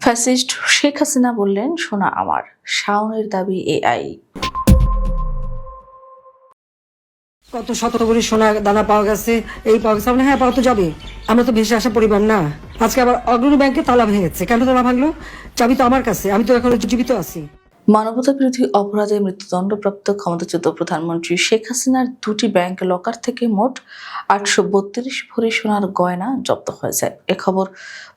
Fascist Sheikh Hasina বললেন শোনা আমার। শাওনের দাবি এআই। কত শত করে সোনা দানা পাওয়া গেছে, এই পাওয়া গেছে। হ্যাঁ পাওয়া তো যাবে আমরা তো ভেসে আসা পরিবার না। আজকে আবার অগ্রণী ব্যাংকে তালা ভেঙেছে কেন তালা ভাঙলো? চাবি তো আমার কাছে। আমি তো এখন জীবিত আছি। মানবতা বিরোধী অপরাধে মৃত্যুদণ্ডপ্রাপ্ত ক্ষমতাচ্যুত প্রধানমন্ত্রী শেখ হাসিনার দুটি ব্যাংক লকার থেকে মোট আটশো বত্রিশ ভরি সোনার গয়না জব্দ হয়েছে। এ খবর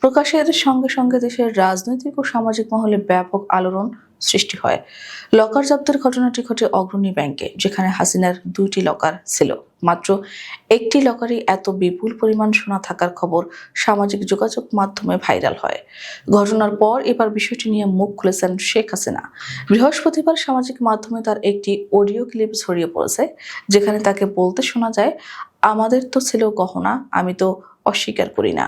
প্রকাশের সঙ্গে সঙ্গে দেশের রাজনৈতিক ও সামাজিক মহলে ব্যাপক আলোড়ন সৃষ্টি হয়। লকার জব্দের ঘটনাটি ঘটে অগ্রণী ব্যাংকে, যেখানে হাসিনার দুইটি লকার ছিল। মাত্র একটি লকারে এত বিপুল পরিমাণ সোনা থাকার খবর সামাজিক যোগাযোগ মাধ্যমে ভাইরাল হয়। ঘটনার পর এবার বিষয়টি নিয়ে মুখ খুলেছেন শেখ হাসিনা। বৃহস্পতিবার সামাজিক মাধ্যমে তার একটি অডিও ক্লিপ ছড়িয়ে পড়েছে, যেখানে তাকে বলতে শোনা যায়, আমাদের তো ছিল গহনা, আমি তো অস্বীকার করি না।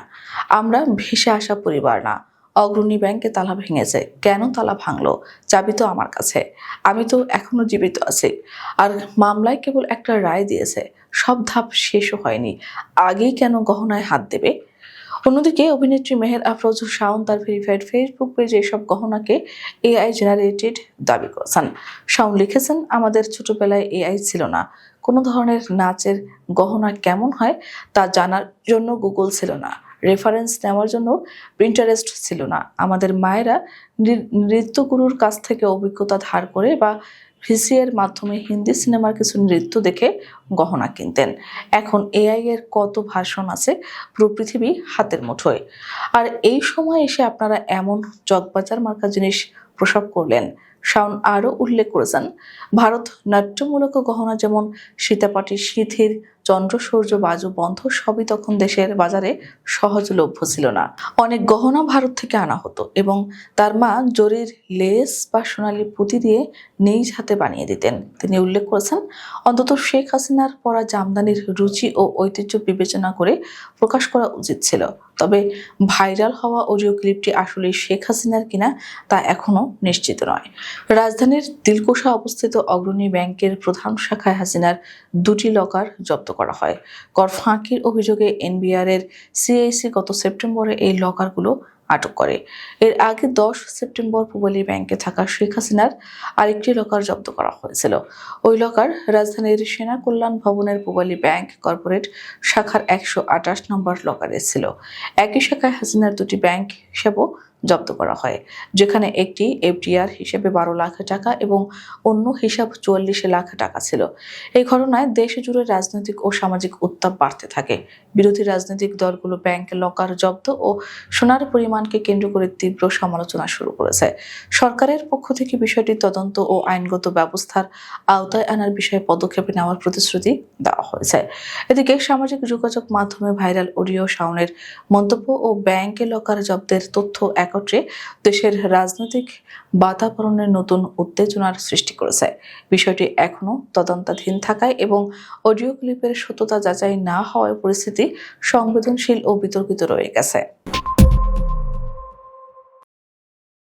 আমরা ভেসে আসা পরিবার না। অগ্রণী ব্যাংকে তালা ভেঙেছে। কেন তালা ভাঙলো? চাবি তো আমার কাছে। আমি তো এখনও জীবিত আছি। আর মামলায় কেবল একটা রায় দিয়েছে। সব ধাপ শেষও হয়নি। আগেই কেন গহনায় হাত দেবে? অন্যদিকে অভিনেত্রী মেহের আফরোজ শাওন তার ভেরিফাইড ফেসবুক পেজে এসব গহনাকে এআই জেনারেটেড দাবি করেছেন। শাওন লিখেছেন, আমাদের ছোটবেলায় এআই ছিল না। কোনো ধরনের নাচের গহনা কেমন হয় তা জানার জন্য গুগল ছিল না। রেফারেন্স নেওয়ার জন্য প্রিন্টারেস্ট ছিল না। আমাদের মায়েরা নৃত্যগুরুর কাছ থেকে অভিজ্ঞতা ধার করে বা ভিসিএর মাধ্যমে হিন্দি সিনেমার কিছু নৃত্য দেখে গহনা কিনতেন। এখন এআই এর কত ভাষণ আছে পুরো পৃথিবী হাতের মুঠোয়। আর এই সময় এসে আপনারা এমন চকবাজার মার্কা জিনিস প্রসব করলেন। শাওন আরও উল্লেখ করেছেন, ভারত নাট্যমূলক গহনা যেমন সীতাপাটি সিথির চন্দ্র, সূর্য, বাজু, বন্ধ সবই তখন দেশের বাজারে সহজলভ্য ছিল না। অনেক গহনা ভারত থেকে আনা হতো এবং তার মা জরির লেস বা সোনালি পুঁতি দিয়ে নিজ হাতে বানিয়ে দিতেন। তিনি উল্লেখ করেছেন, অন্তত শেখ হাসিনার পরা জামদানির রুচি ও ঐতিহ্য বিবেচনা করে প্রকাশ করা উচিত ছিল। তবে ভাইরাল হওয়া অডিও ক্লিপটি আসলে শেখ হাসিনার কিনা তা এখনও নিশ্চিত নয়। রাজধানীর দিলকুশা অবস্থিত অগ্রণী ব্যাংকের প্রধান শাখায় হাসিনার দুটি লকার জব্দ করা হয়। কর ফাঁকির অভিযোগে এনবিআর এর সিআইসি গত সেপ্টেম্বরে এই লকারগুলো আটক করে। এর আগে দশ সেপ্টেম্বর পূবালী ব্যাংকে থাকা শেখ হাসিনার আরেকটি লকার জব্দ করা হয়েছিল। ওই লকার রাজধানীর সেনা কল্যাণ ভবনের পূবালী ব্যাংক কর্পোরেট শাখার একশো আঠাশ নম্বর লকারে ছিল। একই শাখায় হাসিনার দুটি ব্যাংক হিসেবেও জব্দ করা হয়, যেখানে একটি এফডিআর হিসেবে বারো লাখ টাকা এবং অন্য হিসাব চুয়াল্লিশ লাখ টাকা ছিল। এই ঘটনায় দেশ জুড়ে রাজনৈতিক ও সামাজিক উত্তাপ বাড়তে থাকে। বিরোধী রাজনৈতিক দলগুলো ব্যাংক লকার জব্দ ও সোনার পরিমাণকে কেন্দ্র করে তীব্র সমালোচনা শুরু করেছে। সরকারের পক্ষ থেকে বিষয়টি তদন্ত ও আইনগত ব্যবস্থার আওতায় আনার বিষয়ে পদক্ষেপ নেওয়ার প্রতিশ্রুতি দেওয়া হয়েছে। এদিকে সামাজিক যোগাযোগ মাধ্যমে ভাইরাল অডিও শাওনের মন্তব্য ও ব্যাংকে লকার জব্দের তথ্য একত্রে দেশের রাজনৈতিক বাতাবরণের নতুন উত্তেজনার সৃষ্টি করেছে। বিষয়টি এখনও তদন্তাধীন থাকায় এবং অডিও ক্লিপের সত্যতা যাচাই না হওয়ার পরিস্থিতি সংবেদনশীল ও বিতর্কিত রয়ে গেছে।